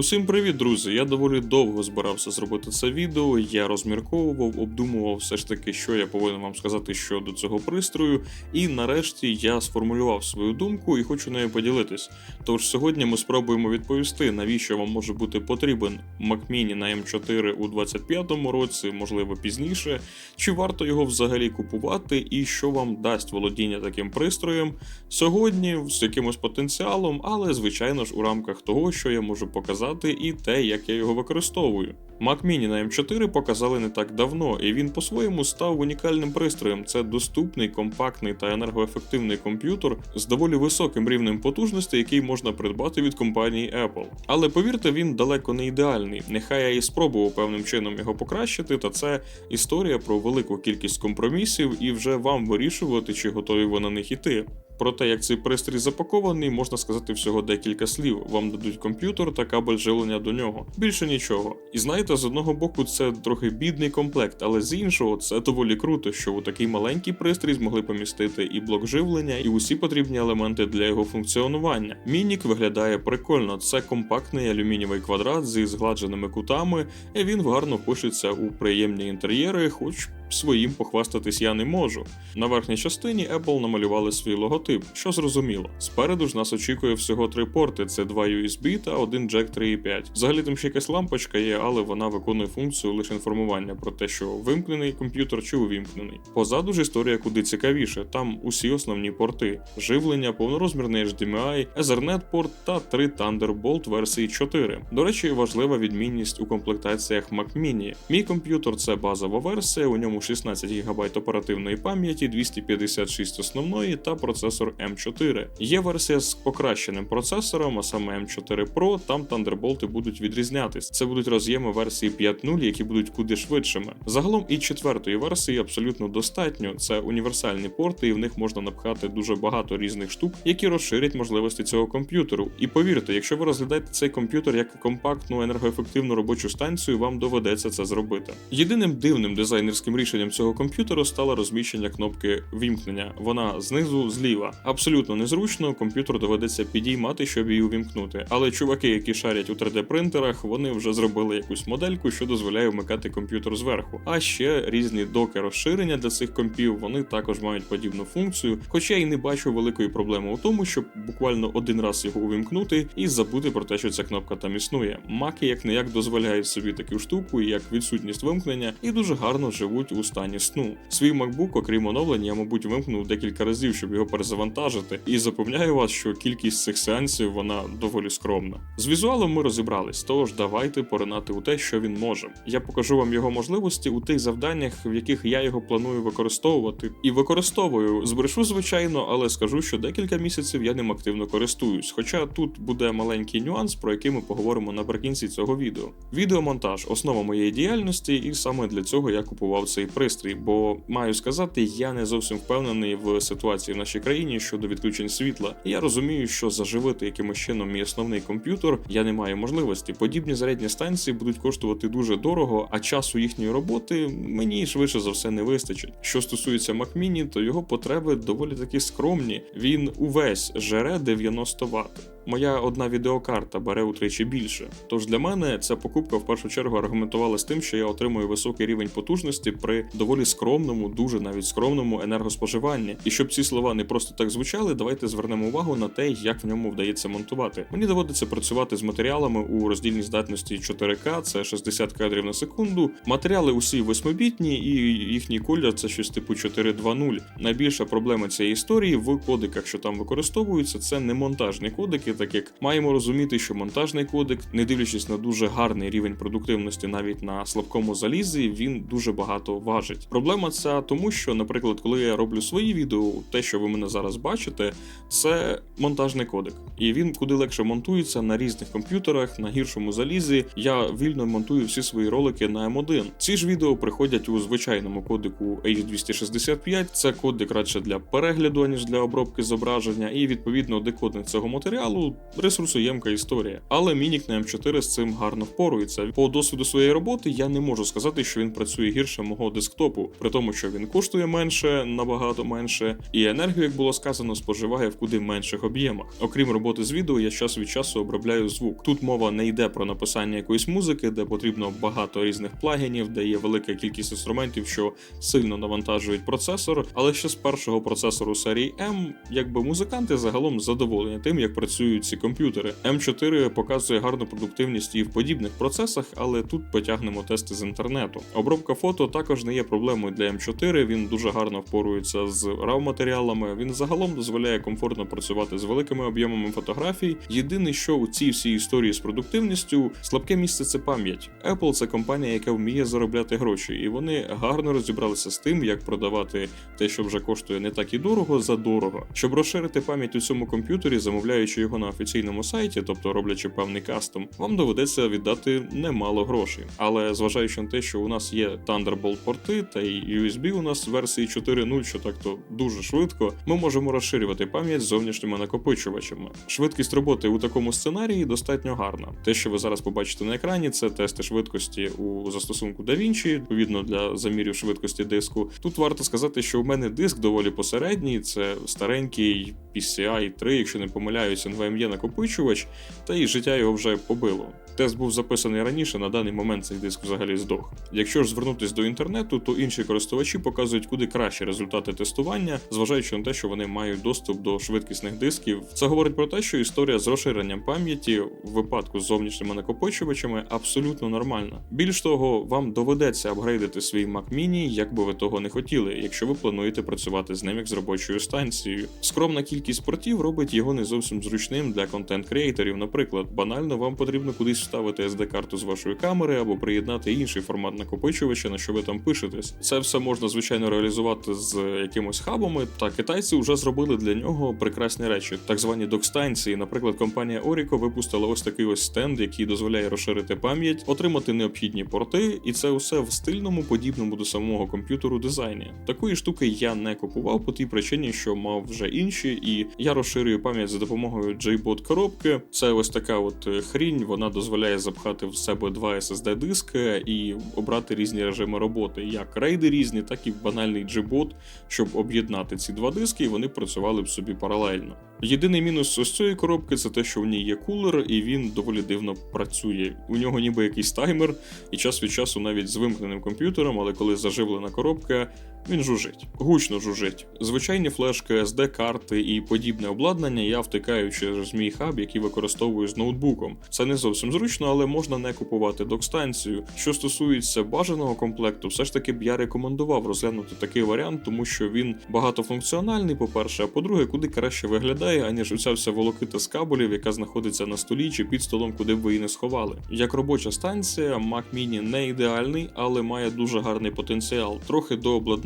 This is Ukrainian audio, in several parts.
Усім привіт, друзі! Я доволі довго збирався зробити це відео. Я розмірковував, обдумував все ж таки, що я повинен вам сказати щодо цього пристрою. І нарешті я сформулював свою думку і хочу нею поділитись. Тож сьогодні ми спробуємо відповісти, навіщо вам може бути потрібен Mac Mini на M4 у 25-му році, можливо пізніше, чи варто його взагалі купувати, і що вам дасть володіння таким пристроєм сьогодні з якимось потенціалом, але звичайно ж у рамках того, що я можу показати і те, як я його використовую. Mac Mini на M4 показали не так давно, і він по-своєму став унікальним пристроєм. Це доступний, компактний та енергоефективний комп'ютер з доволі високим рівнем потужності, який можна придбати від компанії Apple. Але повірте, він далеко не ідеальний. Нехай я і спробував певним чином його покращити, та це історія про велику кількість компромісів, і вже вам вирішувати, чи готові ви на них іти. Про те, як цей пристрій запакований, можна сказати всього декілька слів. Вам дадуть комп'ютер та кабель живлення до нього. Більше нічого. І знаєте, з одного боку це трохи бідний комплект, але з іншого це доволі круто, що у такий маленький пристрій змогли помістити і блок живлення, і усі потрібні елементи для його функціонування. Мінік виглядає прикольно. Це компактний алюмінієвий квадрат зі згладженими кутами, і він гарно пишеться у приємні інтер'єри, хоч своїм похвастатись я не можу. На верхній частині Apple намалювали свій логотип, що зрозуміло. Спереду ж нас очікує всього три порти: це два USB та один Jack 3.5. Взагалі там ще якась лампочка є, але вона виконує функцію лише інформування про те, що вимкнений комп'ютер чи увімкнений. Позаду ж історія куди цікавіше. Там усі основні порти: живлення, повнорозмірний HDMI, Ethernet порт та три Thunderbolt версії 4. До речі, важлива відмінність у комплектаціях Mac Mini. Мій комп'ютер це базова версія, у ньому 16 ГБ оперативної пам'яті, 256 основної та процесор M4. Є версія з покращеним процесором, а саме M4 Pro, там Thunderbolt будуть відрізнятись. Це будуть роз'єми версії 5.0, які будуть куди швидшими. Загалом і четвертої версії абсолютно достатньо. Це універсальні порти, і в них можна напхати дуже багато різних штук, які розширять можливості цього комп'ютеру. І повірте, якщо ви розглядаєте цей комп'ютер як компактну енергоефективну робочу станцію, вам доведеться це зробити. Єдиним дивним дизайнерським рішенням цього комп'ютеру стало розміщення кнопки вімкнення. Вона знизу зліва. Абсолютно незручно, комп'ютер доведеться підіймати, щоб її увімкнути. Але чуваки, які шарять у 3D-принтерах, вони вже зробили якусь модельку, що дозволяє вмикати комп'ютер зверху. А ще різні доки розширення для цих компів вони також мають подібну функцію. Хоча і не бачу великої проблеми у тому, щоб буквально один раз його увімкнути і забути про те, що ця кнопка там існує. Маки як не як дозволяють собі таку штуку, як відсутність вимкнення, і дуже гарно живуть у стані сну. Свій MacBook, окрім оновлення, я, мабуть, вимкнув декілька разів, щоб його перезавантажити. І запевняю вас, що кількість цих сеансів вона доволі скромна. З візуалом ми розібрались, тож давайте поринати у те, що він може. Я покажу вам його можливості у тих завданнях, в яких я його планую використовувати. І використовую збрешу, звичайно, але скажу, що декілька місяців я ним активно користуюсь. Хоча тут буде маленький нюанс, про який ми поговоримо наприкінці цього відео. Відеомонтаж основа моєї діяльності, і саме для цього я купував цей пристрій, бо маю сказати, я не зовсім впевнений в ситуації в нашій країні щодо відключень світла. Я розумію, що заживити якимось чином мій основний комп'ютер я не маю можливості. Подібні зарядні станції будуть коштувати дуже дорого, а часу їхньої роботи мені швидше за все не вистачить. Що стосується Mac Mini, то його потреби доволі таки скромні. Він увесь жере 90 Вт. Моя одна відеокарта бере утричі більше. Тож для мене ця покупка в першу чергу аргументувалась тим, що я отримую високий рівень потужності при доволі скромному, дуже навіть скромному енергоспоживанні. І щоб ці слова не просто так звучали, давайте звернемо увагу на те, як в ньому вдається монтувати. Мені доводиться працювати з матеріалами у роздільній здатності 4К, це 60 кадрів на секунду. Матеріали усі восьмибітні, і їхній колір це щось типу 4.2.0. Найбільша проблема цієї історії в кодиках, що там використовуються, це не монтажні кодики, так як маємо розуміти, що монтажний кодек, не дивлячись на дуже гарний рівень продуктивності, навіть на слабкому залізі, він дуже багато важить. Проблема ця тому, що, наприклад, коли я роблю свої відео, те, що ви мене зараз бачите, це монтажний кодек, і він куди легше монтується на різних комп'ютерах, на гіршому залізі. Я вільно монтую всі свої ролики на M1. Ці ж відео приходять у звичайному кодику H265. Це кодик радше для перегляду, аніж для обробки зображення, і відповідно декодинг цього матеріалу Ну, ресурсоємка історія. Але Мінік на М4 з цим гарно впорується. По досвіду своєї роботи я не можу сказати, що він працює гірше мого десктопу, при тому, що він коштує менше, набагато менше, і енергію, як було сказано, споживає в куди менших об'ємах. Окрім роботи з відео, я час від часу обробляю звук. Тут мова не йде про написання якоїсь музики, де потрібно багато різних плагінів, де є велика кількість інструментів, що сильно навантажують процесор. Але ще з першого процесору серії М, якби музиканти загалом задоволені тим, як працюють ці комп'ютери. М4 показує гарну продуктивність і в подібних процесах, але тут потягнемо тести з інтернету. Обробка фото також не є проблемою для М4. Він дуже гарно впорується з RAW матеріалами. Він загалом дозволяє комфортно працювати з великими об'ємами фотографій. Єдине, що у цій всій історії з продуктивністю слабке місце це пам'ять. Apple це компанія, яка вміє заробляти гроші, і вони гарно розібралися з тим, як продавати те, що вже коштує не так і дорого, за дорого. Щоб розширити пам'ять у цьому комп'ютері, замовляючи його на офіційному сайті, тобто роблячи певний кастом, вам доведеться віддати немало грошей. Але зважаючи на те, що у нас є Thunderbolt порти та й USB у нас версії 4.0, що так то дуже швидко, ми можемо розширювати пам'ять зовнішніми накопичувачами. Швидкість роботи у такому сценарії достатньо гарна. Те, що ви зараз побачите на екрані, це тести швидкості у застосунку DaVinci, відповідно для замірів швидкості диску. Тут варто сказати, що у мене диск доволі посередній, це старенький PCI 3, якщо не помиляюсь, NVMe накопичувач, та і життя його вже побило. Тест був записаний раніше, на даний момент цей диск взагалі здох. Якщо ж звернутися до інтернету, то інші користувачі показують куди кращі результати тестування, зважаючи на те, що вони мають доступ до швидкісних дисків. Це говорить про те, що історія з розширенням пам'яті в випадку з зовнішніми накопичувачами абсолютно нормальна. Більш того, вам доведеться апгрейдити свій Mac Mini, як би ви того не хотіли, якщо ви плануєте працювати з ним як з робочою станцією. Скромна кількість портів робить його не зовсім зручним для контент-креаторів. Наприклад, банально вам потрібно кудись вставити SD-карту з вашої камери або приєднати інший формат накопичувача, на що ви там пишетесь. Це все можна звичайно реалізувати з якимось хабами. Та китайці вже зробили для нього прекрасні речі, так звані док-станції. Наприклад, компанія Orico випустила ось такий ось стенд, який дозволяє розширити пам'ять, отримати необхідні порти, і це усе в стильному, подібному до самого комп'ютеру дизайні. Такої штуки я не купував по тій причині, що мав вже інші, і я розширюю пам'ять за допомогою JBOT коробки. Це ось така от е, хрінь, вона дозволяє запхати в себе два SSD диски і обрати різні режими роботи, як рейди різні, так і банальний JBOT, щоб об'єднати ці два диски, і вони працювали б собі паралельно. Єдиний мінус ось цієї коробки це те, що в ній є кулер, і він доволі дивно працює. У нього ніби якийсь таймер, і час від часу навіть з вимкненим комп'ютером, але коли заживлена коробка, він жужить, гучно жужить. Звичайні флешки, SD-карти і подібне обладнання я втикаю через мій хаб, який використовую з ноутбуком. Це не зовсім зручно, але можна не купувати док-станцію. Що стосується бажаного комплекту, все ж таки б я рекомендував розглянути такий варіант, тому що він багатофункціональний, по-перше, а по-друге, куди краще виглядає, аніж оця вся волокита з кабелів, яка знаходиться на столі чи під столом, куди б ви її не сховали. Як робоча станція, Mac Mini не ідеальний, але має дуже гарний потенціал. Трохи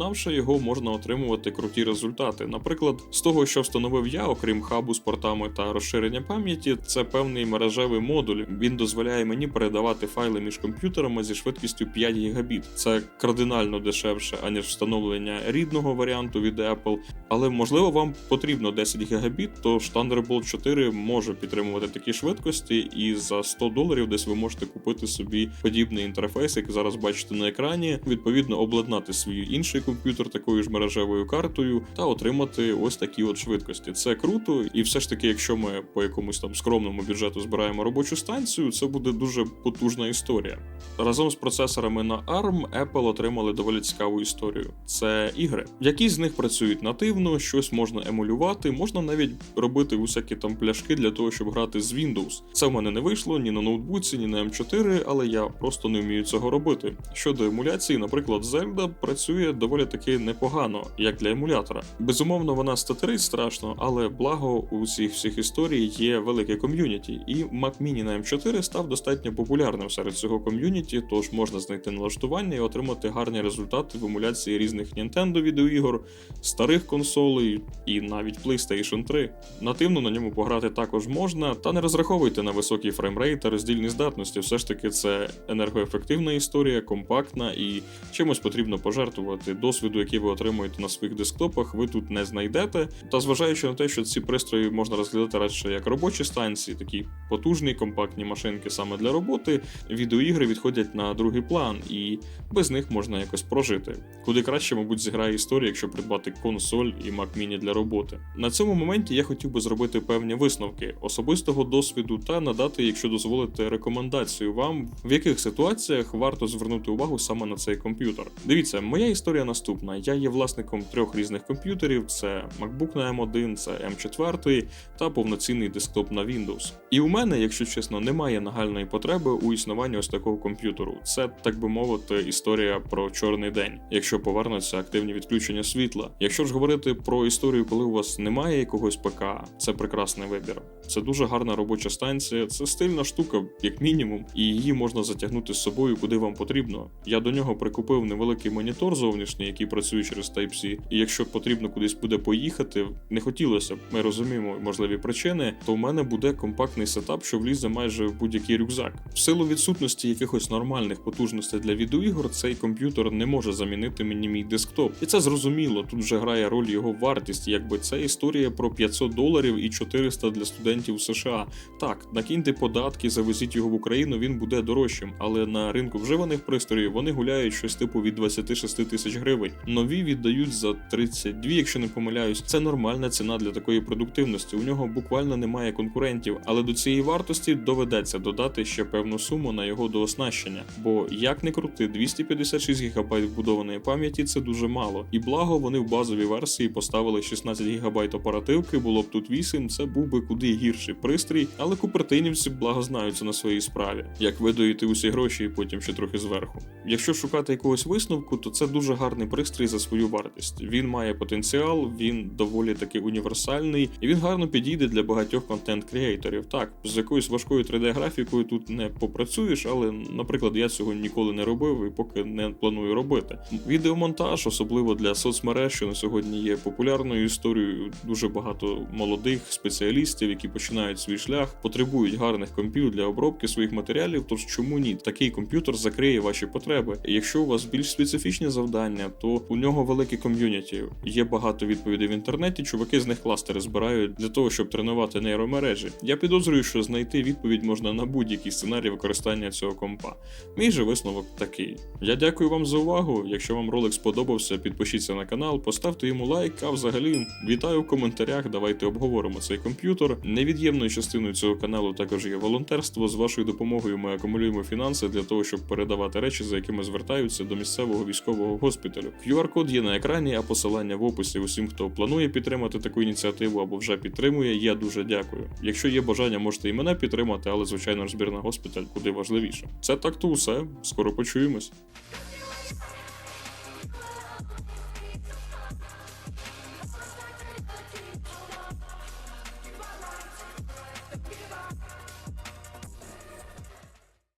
дообладнавши його, можна отримувати круті результати. Наприклад, з того, що встановив я, окрім хабу з портами та розширення пам'яті, це певний мережевий модуль. Він дозволяє мені передавати файли між комп'ютерами зі швидкістю 5 гігабіт. Це кардинально дешевше, аніж встановлення рідного варіанту від Apple. Але можливо вам потрібно 10 гігабіт, то Thunderbolt 4 може підтримувати такі швидкості, і за 100 доларів десь ви можете купити собі подібний інтерфейс, як зараз бачите на екрані. Відповідно, обладнати свій інший комп'ютер такою ж мережевою картою та отримати ось такі от швидкості. Це круто, і все ж таки, якщо ми по якомусь там скромному бюджету збираємо робочу станцію, це буде дуже потужна історія. Разом з процесорами на ARM Apple отримали доволі цікаву історію. Це ігри. Які з них працюють нативно, щось можна емулювати, можна навіть робити усякі там пляшки для того, щоб грати з Windows. Це в мене не вийшло ні на ноутбуці, ні на M4, але я просто не вмію цього робити. Щодо емуляції, наприклад, Zelda працює доволі таки непогано, як для емулятора. Безумовно, вона статерить страшно, але благо у цих всіх історій є велике ком'юніті, і Mac Mini на M4 став достатньо популярним серед цього ком'юніті, тож можна знайти налаштування і отримати гарні результати в емуляції різних Nintendo відеоігор, старих консолей і навіть PlayStation 3. Нативно на ньому пограти також можна, та не розраховуйте на високий фреймрейт та роздільні здатності. Все ж таки це енергоефективна історія, компактна і чимось потрібно пожертвувати. Досвід досвіду, який ви отримуєте на своїх десктопах, ви тут не знайдете. Та зважаючи на те, що ці пристрої можна розглядати радше як робочі станції, такі потужні компактні машинки саме для роботи, відеоігри відходять на другий план, і без них можна якось прожити. Куди краще, мабуть, зіграє історія, якщо придбати консоль і Mac Mini для роботи. На цьому моменті я хотів би зробити певні висновки особистого досвіду та надати, якщо дозволите, рекомендацію вам, в яких ситуаціях варто звернути увагу саме на цей комп'ютер. Дивіться, моя історія наступна. Я є власником трьох різних комп'ютерів: це MacBook на M1, це M4 та повноцінний десктоп на Windows. І у мене, якщо чесно, немає нагальної потреби у існуванні ось такого комп'ютеру. Це, так би мовити, історія про чорний день, якщо повернуться активні відключення світла. Якщо ж говорити про історію, коли у вас немає якогось ПК, це прекрасний вибір. Це дуже гарна робоча станція, це стильна штука, як мінімум, і її можна затягнути з собою куди вам потрібно. Я до нього прикупив невеликий монітор зовнішній, який працює через Type-C, і якщо потрібно кудись буде поїхати, не хотілося б, ми розуміємо можливі причини, то в мене буде компактний сетап, що влізе майже в будь-який рюкзак. В силу відсутності якихось нормальних потужностей для відеоігор, цей комп'ютер не може замінити мені мій десктоп. І це зрозуміло. Тут вже грає роль його вартість, якби це історія про 500 доларів і 400 для студентів США. Так, накиньте податки, завезіть його в Україну, він буде дорожчим, але на ринку вживаних пристроїв вони гуляють щось типу від 26 тисяч гривень. Нові віддають за 32, якщо не помиляюсь. Це нормальна ціна для такої продуктивності. У нього буквально немає конкурентів, але до цієї вартості доведеться додати ще певну суму на його дооснащення. Бо як не крути, 256 ГБ вбудованої пам'яті це дуже мало. І благо вони в базовій версії поставили 16 ГБ оперативки, було б тут 8, це був би куди гірший пристрій, але купертинівці благо знаються на своїй справі. Як видаєте усі гроші і потім ще трохи зверху. Якщо шукати якогось висновку, то це дуже гарний пристрій за свою вартість. Він має потенціал, він доволі таки універсальний, і він гарно підійде для багатьох контент-креаторів. Так, з якоюсь важкою 3D-графікою тут не попрацюєш, але, наприклад, я цього ніколи не робив і поки не планую робити. Відеомонтаж, особливо для соцмереж, що на сьогодні є популярною історією. Дуже багато молодих спеціалістів, які починають свій шлях, потребують гарних компів для обробки своїх матеріалів. Тож чому ні? Такий комп'ютер закриє ваші потреби. Якщо у вас більш специфічні завдання, то у нього велике ком'юніті. Є багато відповідей в інтернеті. Чуваки з них кластери збирають для того, щоб тренувати нейромережі. Я підозрюю, що знайти відповідь можна на будь-який сценарій використання цього компа. Мій же висновок такий. Я дякую вам за увагу. Якщо вам ролик сподобався, підпишіться на канал, поставте йому лайк. А взагалі вітаю в коментарях. Давайте обговоримо цей комп'ютер. Невід'ємною частиною цього каналу також є волонтерство. З вашою допомогою ми акумулюємо фінанси для того, щоб передавати речі, за якими звертаються до місцевого військового госпіталю. QR-код є на екрані, а посилання в описі. Усім, хто планує підтримати таку ініціативу або вже підтримує, я дуже дякую. Якщо є бажання, можете і мене підтримати, але звичайно ж збір госпіталь куди важливіше. Це так то усе. Скоро почуємось.